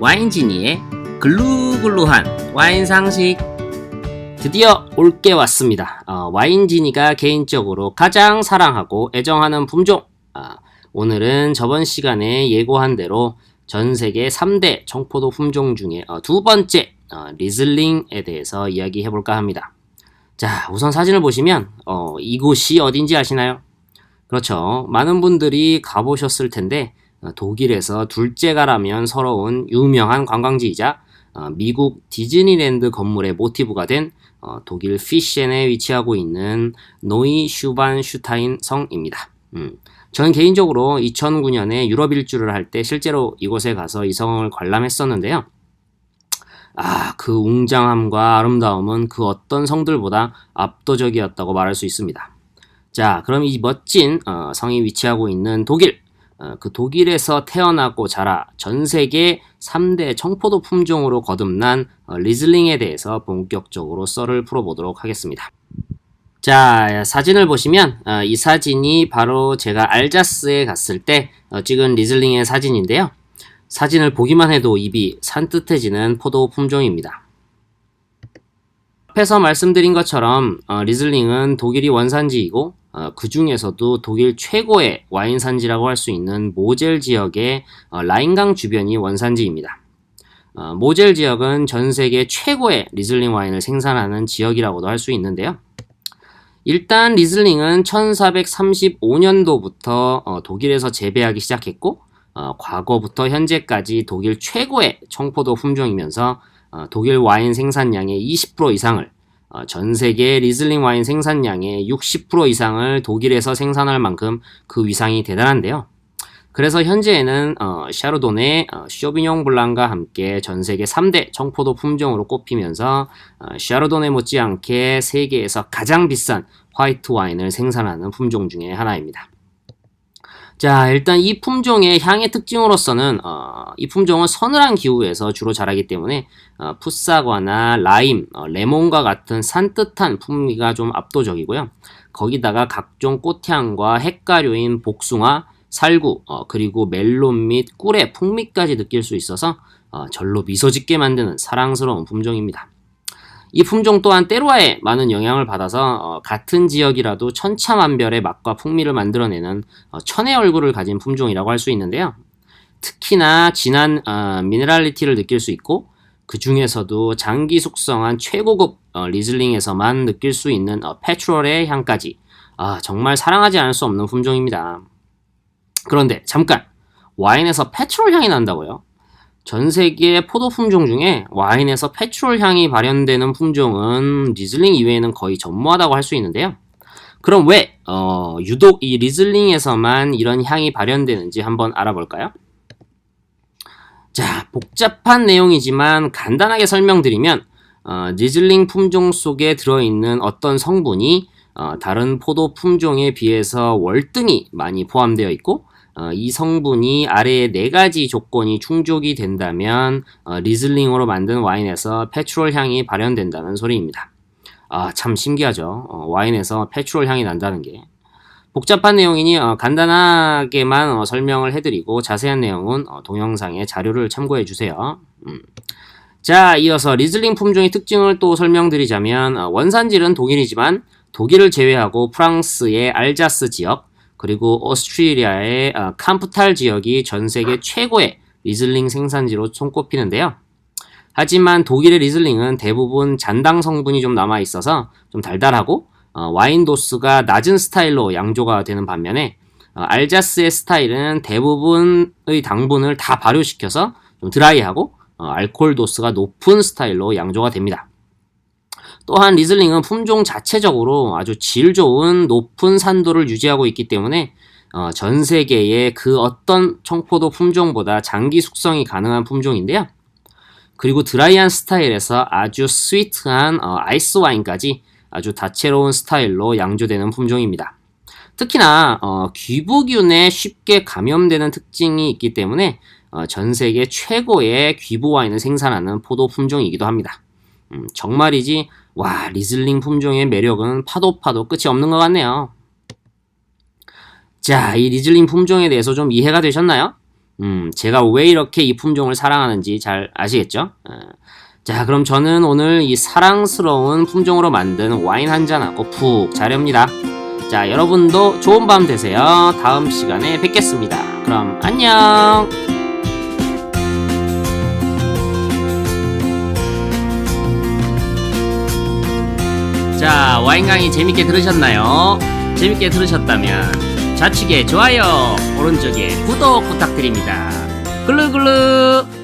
와인지니의 글루글루한 와인 상식 드디어 올게 왔습니다. 어, 와인지니가 개인적으로 가장 사랑하고 애정하는 품종. 아, 오늘은 저번 시간에 예고한 대로 전 세계 3대 청포도 품종 중에 어, 두 번째 어, 리즐링에 대해서 이야기해 볼까 합니다. 자, 우선 사진을 보시면 어, 이곳이 어딘지 아시나요? 그렇죠. 많은 분들이 가보셨을 텐데 어, 독일에서 둘째가라면 서러운 유명한 관광지이자 어, 미국 디즈니랜드 건물의 모티브가 된 어, 독일 피셴에 위치하고 있는 노이 슈반 슈타인 성입니다. 음, 저는 개인적으로 2009년에 유럽 일주를 할 때 실제로 이곳에 가서 이 성을 관람했었는데요. 아, 그 웅장함과 아름다움은 그 어떤 성들보다 압도적이었다고 말할 수 있습니다. 자, 그럼 이 멋진 어, 성이 위치하고 있는 독일, 어, 그 독일에서 태어나고 자라 전 세계 3대 청포도 품종으로 거듭난 어, 리즐링에 대해서 본격적으로 썰을 풀어보도록 하겠습니다. 자, 사진을 보시면 어, 이 사진이 바로 제가 알자스에 갔을 때 어, 찍은 리즐링의 사진인데요. 사진을 보기만 해도 입이 산뜻해지는 포도 품종입니다. 앞에서 말씀드린 것처럼 어, 리즐링은 독일이 원산지이고 어, 그 중에서도 독일 최고의 와인 산지라고 할 수 있는 모젤 지역의 어, 라인강 주변이 원산지입니다. 어, 모젤 지역은 전 세계 최고의 리즐링 와인을 생산하는 지역이라고도 할 수 있는데요. 일단 리즐링은 1435년도부터 어, 독일에서 재배하기 시작했고 어, 과거부터 현재까지 독일 최고의 청포도 품종이면서 어, 독일 와인 생산량의 20% 이상을 어, 전 세계 리즐링 와인 생산량의 60% 이상을 독일에서 생산할 만큼 그 위상이 대단한데요. 그래서 현재에는 어, 샤르도네, 어, 쇼비뇽 블랑과 함께 전 세계 3대 청포도 품종으로 꼽히면서 어, 샤르도네 못지않게 세계에서 가장 비싼 화이트 와인을 생산하는 품종 중에 하나입니다. 자, 일단 이 품종의 향의 특징으로서는 어, 이 품종은 서늘한 기후에서 주로 자라기 때문에 어, 풋사과나 라임, 어, 레몬과 같은 산뜻한 풍미가 좀 압도적이고요. 거기다가 각종 꽃향과 핵가류인 복숭아, 살구, 어, 그리고 멜론 및 꿀의 풍미까지 느낄 수 있어서 어, 절로 미소 짓게 만드는 사랑스러운 품종입니다. 이 품종 또한 때로와의 많은 영향을 받아서 어, 같은 지역이라도 천차만별의 맛과 풍미를 만들어내는 어, 천의 얼굴을 가진 품종이라고 할 수 있는데요. 특히나 진한 어, 미네랄리티를 느낄 수 있고 그 중에서도 장기 숙성한 최고급 어, 리즐링에서만 느낄 수 있는 어, 페트롤의 향까지 아, 정말 사랑하지 않을 수 없는 품종입니다. 그런데 잠깐 와인에서 페트롤 향이 난다고요? 전 세계 포도 품종 중에 와인에서 페트롤 향이 발현되는 품종은 리즐링 이외에는 거의 전무하다고 할 수 있는데요. 그럼 왜 어, 유독 이 리즐링에서만 이런 향이 발현되는지 한번 알아볼까요? 자, 복잡한 내용이지만 간단하게 설명드리면 어, 리즐링 품종 속에 들어있는 어떤 성분이 어, 다른 포도 품종에 비해서 월등히 많이 포함되어 있고 어, 이 성분이 아래의 네 가지 조건이 충족이 된다면 어, 리즐링으로 만든 와인에서 페트롤 향이 발현된다는 소리입니다. 아, 참 신기하죠. 어, 와인에서 페트롤 향이 난다는 게. 복잡한 내용이니 어, 간단하게만 어, 설명을 해드리고 자세한 내용은 어, 동영상의 자료를 참고해 주세요. 음. 자, 이어서 리즐링 품종의 특징을 또 설명드리자면 어, 원산지는 독일이지만 독일을 제외하고 프랑스의 알자스 지역, 그리고 오스트리아의 어, 캄프탈 지역이 전 세계 최고의 리즐링 생산지로 손꼽히는데요. 하지만 독일의 리즐링은 대부분 잔당 성분이 좀 남아 있어서 좀 달달하고 어, 와인 도수가 낮은 스타일로 양조가 되는 반면에 어, 알자스의 스타일은 대부분의 당분을 다 발효시켜서 좀 드라이하고 어, 알코올 도수가 높은 스타일로 양조가 됩니다. 또한 리즐링은 품종 자체적으로 아주 질 좋은 높은 산도를 유지하고 있기 때문에 어, 전 세계의 그 어떤 청포도 품종보다 장기 숙성이 가능한 품종인데요. 그리고 드라이한 스타일에서 아주 스위트한 어, 아이스 와인까지 아주 다채로운 스타일로 양조되는 품종입니다. 특히나 어, 귀부균에 쉽게 감염되는 특징이 있기 때문에 어, 전 세계 최고의 귀부 와인을 생산하는 포도 품종이기도 합니다. 음, 정말이지 와 리즐링 품종의 매력은 파도 파도 끝이 없는 것 같네요. 자, 이 리즐링 품종에 대해서 좀 이해가 되셨나요? 음, 제가 왜 이렇게 이 품종을 사랑하는지 잘 아시겠죠? 어. 자, 그럼 저는 오늘 이 사랑스러운 품종으로 만든 와인 한 잔하고 푹 자렵니다. 자, 여러분도 좋은 밤 되세요. 다음 시간에 뵙겠습니다. 그럼 안녕! 자, 와인 강의 재밌게 들으셨나요? 재밌게 들으셨다면 좌측에 좋아요, 오른쪽에 구독 부탁드립니다. 글루글루!